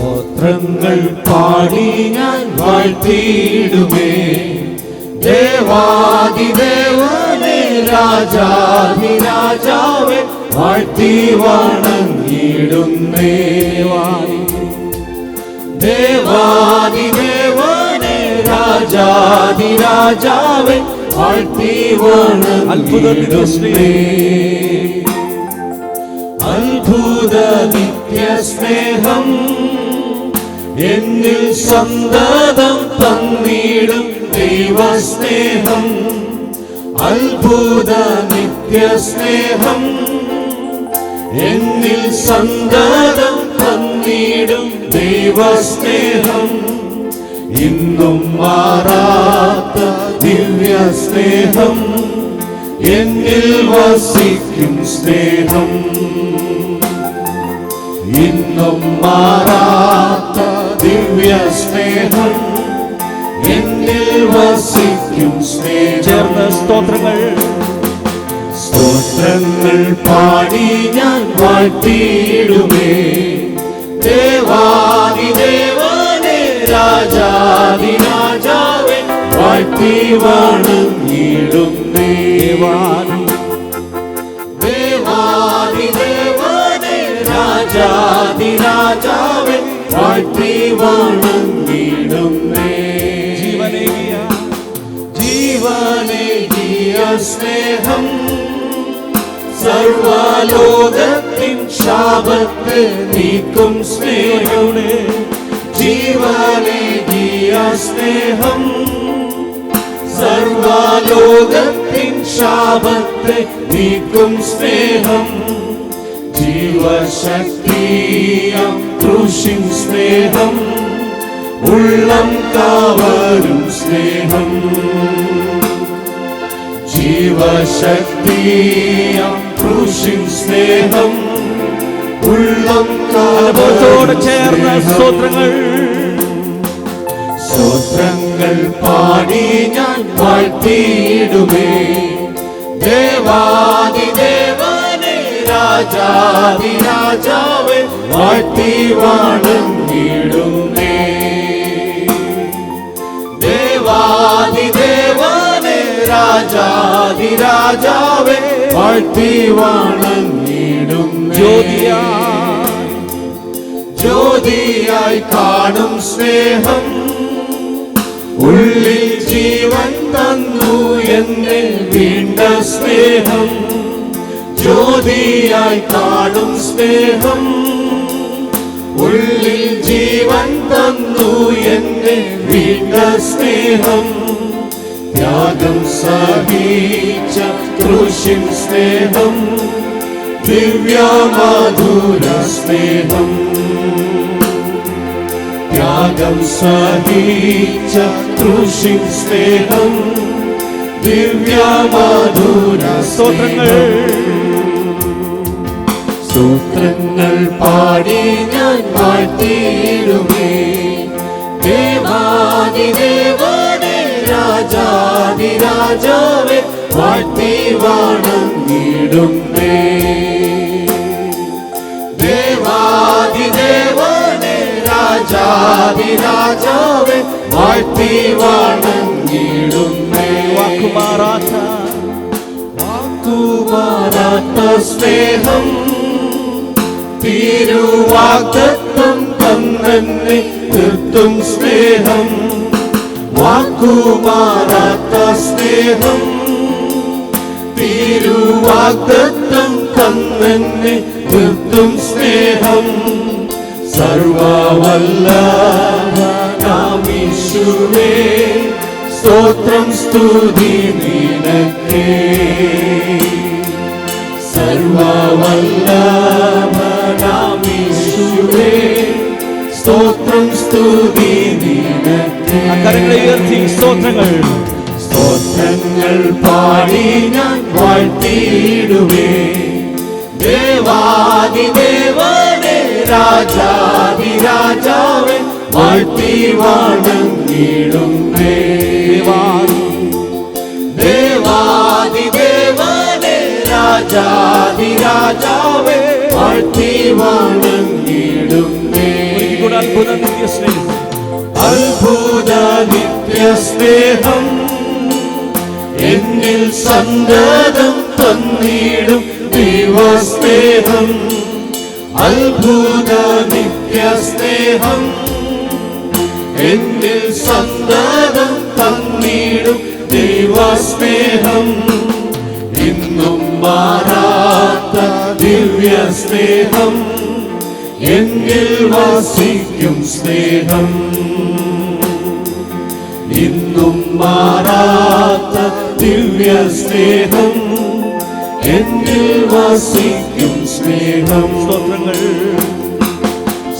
സ്തോത്രങ്ങൾ പാടി ഞാൻ വാഴ്ത്തിയിടുമേ. ദേവാദിദേവനെ രാജാധിരാജാവെ വാഴ്ത്തി വണങ്ങിയിടുന്നേ ദേവാദിദേവനെ രാജാധിരാജാവെ വാഴ്ത്തി വണങ്ങിയിടുന്നേ. അത്ഭുത നിത്യ സ്നേഹം എന്നിൽ സന്തതം തന്നിടും ദൈവസ്നേഹം. അത്ഭുത നിത്യ സ്നേഹം എന്നിൽ സന്തതം തന്നിടും ദൈവസ്നേഹം. ഇന്നും മാറാത്ത ദിവ്യ സ്നേഹം എന്നിൽ വസിക്കും സ്നേഹം. ഇന്നും മാറാത്ത ദിവ്യ സ്നേഹം എന്നിൽ വസിക്കും സ്നേഹം. സ്തോത്രങ്ങൾ. സ്തോത്രങ്ങൾ പാടി ഞാൻ വാഴ്ത്തിയിടുമേ. ദേവാദിദേവനെ രാജാദിരാജാവെ വാഴ്ത്തി വണങ്ങിടുന്നേ ദേവാദി. ദേവാദിദേവനെ രാജാദിരാജാവെ വാഴ്ത്തി വണങ്ങിടുന്നേ ജീവനേകിയ ജീവനേകിയ സ്നേഹം സർവലോകത്തിൻ ശാപത്തെ നീക്കും സ്നേഹം ജീവനേകിയ സ്നേഹം സർവലോകത്തിൻ ശാപത്തെ നീക്കും സ്നേഹം ജീവശക്തിയം കൃഷിൻ സ്നേഹം. ഉള്ളം കാവരും സ്നേഹം. ജീവശക്തി കൃഷിൻ സ്നേഹം. ഉള്ളം അനുഭവത്തോട് ചേർന്ന സ്തോത്രങ്ങൾ. സ്തോത്രങ്ങൾ പാടി ഞാൻ വാഴ്ത്തിയിടുമേ. ദേവാദിദേവനെ രാജാദിരാജാവെ വാഴ്ത്തി വണങ്ങിടുന്നേ ദേവാദിദേവനെ രാജാദിരാജാവെ വാഴ്ത്തി വണങ്ങിടുന്നേ ജ്യോതിയാ ജ്യോതിയായി കാണും സ്നേഹം ഉള്ളിൽ ജീവൻ തന്നു എന്നെ വീണ്ട സ്നേഹം. ജ്യോതിയായി കാണും സ്നേഹം. ഉള്ളിൽ ജീവൻ തന്നു എന്നെ വീണ്ട സ്നേഹം. ത്യാഗം സഹിച്ച കൃഷിൻ സ്നേഹം. ദിവ്യമാധുര സ്നേഹം. ത്യാഗം സഹിച്ച കൃഷിൻ സ്നേഹം. ദിവ്യമാധുര സ്തോത്രങ്ങൾ. സൂത്രങ്ങൾ പാടി ഞാൻ വാഴ്ത്തിയിടുമേ. ദേവാദിദേവനെ രാജാദിരാജാവെ വാഴ്ത്തി വണങ്ങിടുന്നേ ദേവാദിദേവനെ രാജാദിരാജാവെ വാഴ്ത്തി വണങ്ങിടുന്നേ വാക്കുമാറാത്ത വാക്കുമാറാത്ത സ്നേഹം തിരുവാഗ്ദത്വം തന്നെ നിർത്തും സ്നേഹം. വാക്കുമാറാത്ത സ്നേഹം. തിരുവാഗ്ദത്വം തന്നെ നിർത്തും സ്നേഹം. സർവവല്ലീശുവേ സ്തോത്രം സ്തുതി നിനക്കേ. സർവവല്ലീശുവേ സ്തോത്രം സ്തുതി നിനക്കേ. കരങ്ങളെ ഉയർത്തി സ്തോത്രങ്ങൾ. സ്തോത്രങ്ങൾ പാടി ഞാൻ വാഴ്ത്തിയിടുവേ. ദേവാദിദേവനെ രാജാദിരാജാവെ വാഴ്ത്തി വണങ്ങിടുന്നേ. ദേവാദി ദേവനെ രാജാദിരാജാവെ വാഴ്ത്തി സ്നേഹം. എന്നിൽ സന്തതം തന്നിടും ദൈവസ്നേഹം. അത്ഭുത എന്നിൽ സന്തതം തന്നിടും ദൈവസ്നേഹം. ഇന്നും മാറാത്ത ദിവ്യ സ്നേഹം എന്നിൽ വാസിക്കും സ്നേഹം? ഇന്നും മാറാത്ത ദിവ്യ സ്നേഹം എന്നിൽ വാസിക്കും സ്നേഹം? സ്തോത്രങ്ങൾ.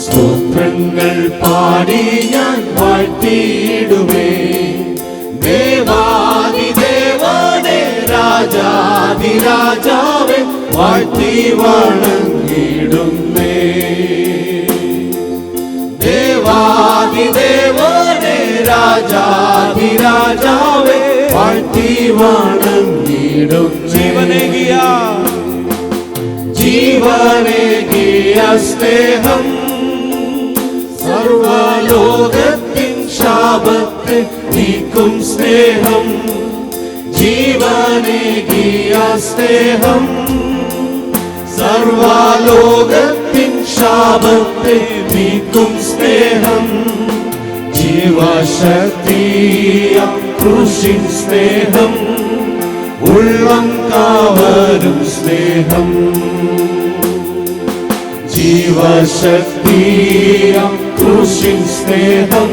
സ്തോത്രങ്ങൾ പാടി ഞാൻ വാഴ്ത്തിയിടുമേ. ദേവാദിദേവനെ രാജാതിരാജാവെ വാഴ്ത്തി വണങ്ങിടുന്നേ ദേവാദിദേവനെ രാജാതിരാജാവെ വാഴ്ത്തി വണങ്ങിടും ജീവനേകിയ ജീവനേകിയ സ്നേഹം സർവലോകത്തിൻ ശാപത്തെ നീക്കും സ്നേഹം ജീവനേകിയ സ്നേഹം സർവലോകത്തിൻ ശാപത്തെ നീക്കും സ്നേഹം ജീവശക്തിയ കൃഷിൻ സ്നേഹം ഉള്ളം കാവരും സ്നേഹം ജീവശക്തിയ കൃഷിൻ സ്നേഹം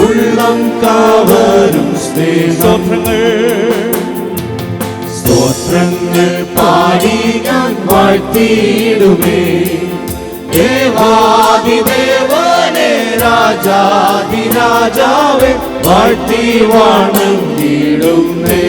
ഉള്ളം കാവരും സ്നേഹം സ്തോത്രങ്ങൾ സ്തോത്രങ്ങൾ പാടി ഞാൻ വാഴ്ത്തിയിടുമേ. ദേവാദിദേവനെ രാജാതിരാജാവെ വാഴ്ത്തി വണങ്ങിടുന്നേ